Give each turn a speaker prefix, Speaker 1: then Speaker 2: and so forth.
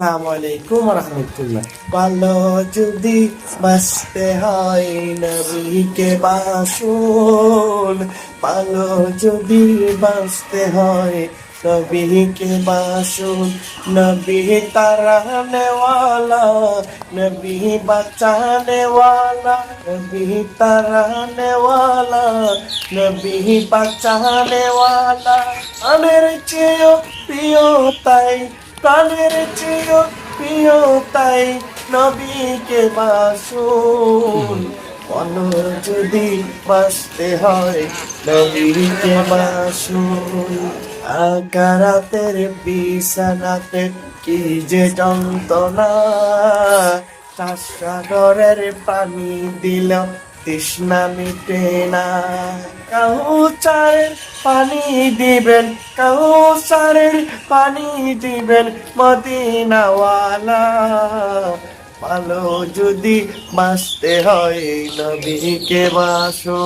Speaker 1: আসসালামু আলাইকুম রহমতুল্লাহ ভালো যদি বাঁচতে হয় নবীকে বাসুন ভালো যদি বাঁচতে হয় নবীকে বাসুন নবী তারানেওয়ালা নবী বাঁচানেওয়ালা নবী তারানেওয়ালা নবী বাঁচানেওয়ালা আমের চেয়েও প্রিয় তাই প্রাণের চেয়েও প্রিয় তাই নবীকে বাসুন। বলো যদি বাঁচতে হয়, নবীকে বাসুন। আকারাতের বিছানাতে কি যে যন্ত্রণা। সাগরের পানি দিল তৃষ্ণা মিটে না। কাউচারের পানি দিবেন কাউচারের পানি দিবেন মদিনাওয়ালা। ভালো যদি বাঁচতে হয় নবীকে বাসো